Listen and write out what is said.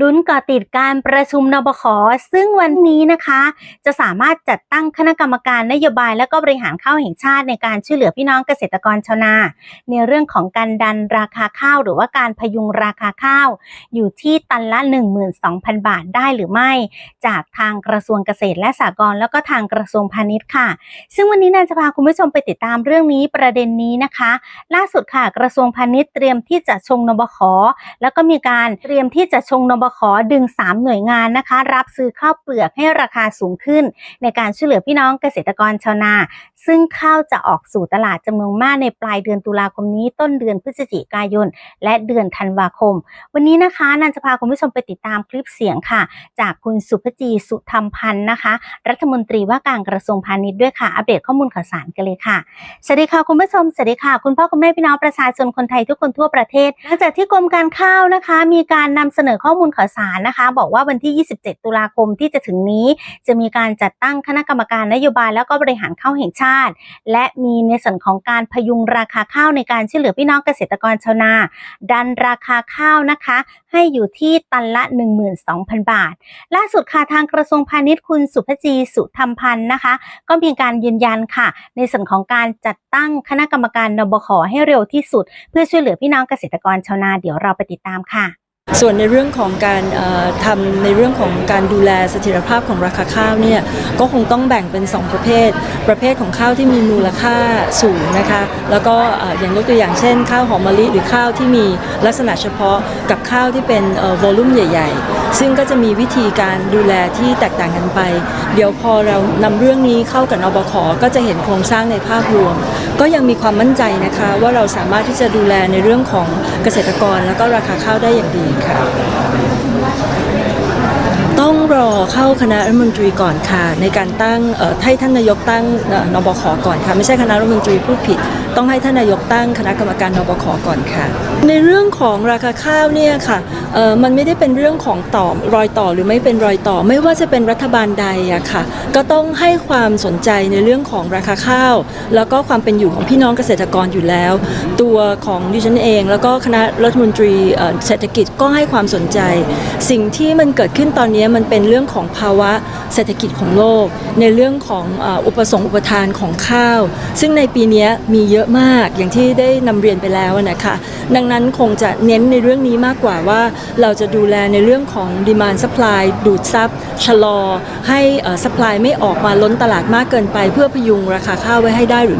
ลุ้นกาะติดการประชุมนบขซึ่งวันนี้นะคะ จะสามารถจัดตั้งคณะกรรมการนโยบายและก็บริหารข้าวแห่งชาติในการช่วยเหลือพี่น้องเกษตรกรชาวนา ในเรื่องของการดันราคาข้าวหรือว่าการพยุงราคาข้าว อยู่ที่ตันละ 12,000 บาทได้หรือไม่ จากทางกระทรวงเกษตรและสหกรณ์แล้วก็ทางกระทรวงพาณิชย์ค่ะ ซึ่งวันนี้นานจะพาคุณผู้ชมไปติดตามเรื่องนี้ประเด็นนี้นะคะ ล่าสุดค่ะกระทรวงพาณิชย์เตรียมที่จะชงนบขแล้วก็มีการเตรียมที่จะชงนบขดึง 3 หน่วยงานนะคะ รับซื้อข้าวเปลือกให้ราคาสูงขึ้น ในการช่วยเหลือพี่น้องเกษตรกรชาวนาซึ่งข้าวจะออกสู่ตลาดจำนวนมากในปลายเดือนตุลาคมนี้ ต้นเดือนพฤศจิกายน และเดือนธันวาคม วันนี้นะคะนันจะพาคุณผู้ชมไปติดตามคลิปเสียงค่ะ จากคุณสุภจีสุธรรมพันธ์นะคะ รัฐมนตรีว่าการกระทรวงพาณิชย์ด้วยค่ะ อัปเดตข้อมูลข่าวสารกันเลยค่ะสวัสดีค่ะคุณผู้ชมสวัสดีค่ะ คุณพ่อคุณแม่พี่น้องประชาชนคนไทยทุกคนทั่วประเทศหลังจากที่กรมการข้าวนะคะ มีการนำเสนอข้อมูลข่าวสารนะคะ บอกว่าวันที่ 27 ตุลาคมที่จะถึงนี้ จะมีการจัดตั้งคณะกรรมการนโยบายแล้วก็บริหารข้าวแห่งชาติและมีในส่วนของการพยุงราคาข้าวในการช่วยเหลือพี่น้องเกษตรกรชาวนา ดันราคาข้าวนะคะ ให้อยู่ที่ตันละ 12,000 บาท ล่าสุดค่ะทางกระทรวงพาณิชย์คุณสุภจีสุธรรมพันธ์นะคะ ก็มีการยืนยันค่ะ ในส่วนของการจัดตั้งคณะกรรมการนบขให้เร็วที่สุด เพื่อช่วยเหลือพี่น้องเกษตรกรชาวนาเดี๋ยวเราไปติดตามค่ะ ส่วนในเรื่องของการเอ่อทำในเรื่องของการดูแลเสถียรภาพของราคาข้าวเนี่ยก็คงต้องแบ่งเป็น 2 ประเภท ประเภทของข้าวที่มีมูลค่าสูงนะคะแล้วก็อย่างยกตัวอย่างเช่น ข้าวหอมมะลิหรือข้าวที่มีลักษณะเฉพาะกับข้าวที่เป็นโวลุ่มใหญ่ ๆ ซึ่งก็จะมีวิธีการดูแลที่แตกต่างกันไป เดี๋ยวพอเรานำเรื่องนี้เข้ากับนบขก็จะเห็นโครงสร้างในภาพรวม ก็ยังมีความมั่นใจนะคะว่าเราสามารถที่จะดูแลในเรื่องของเกษตรกรแล้วก็ราคาข้าวได้อย่างดีต้องรอเข้าคณะรัฐมนตรีก่อนค่ะ ในการตั้งให้ท่านนายกตั้งเอ่อนบขก่อนค่ะ ไม่ใช่คณะรัฐมนตรีผู้ผิด ต้องให้ท่านนายกตั้งคณะกรรมการนบขก่อนค่ะ ในเรื่องของราคาข้าวเนี่ยค่ะมันไม่ได้เป็นเรื่องของต่อรอยต่อหรือไม่เป็นรอยต่อ ไม่ว่าจะเป็นรัฐบาลใดอะค่ะ ก็ต้องให้ความสนใจในเรื่องของราคาข้าว แล้วก็ความเป็นอยู่ของพี่น้องเกษตรกรอยู่แล้ว ตัวของดิฉันเอง แล้วก็คณะรัฐมนตรีเศรษฐกิจก็ให้ความสนใจ สิ่งที่มันเกิดขึ้นตอนนี้มันเป็นเรื่องของภาวะเศรษฐกิจของโลก ในเรื่องของอุปสงค์อุปทานของข้าว ซึ่งในปีนี้มีเยอะมากอย่างที่ได้นำเรียนไปแล้วนะคะดังนั้นคงจะเน้นในเรื่องนี้มากกว่าว่าเราจะดูแลในเรื่องของดีมานซัพพลายดูดซับชะลอ ให้ซัพพลายไม่ออกมาล้นตลาดมากเกินไป เพื่อพยุงราคาข้าวไว้ให้ได้หรือไม่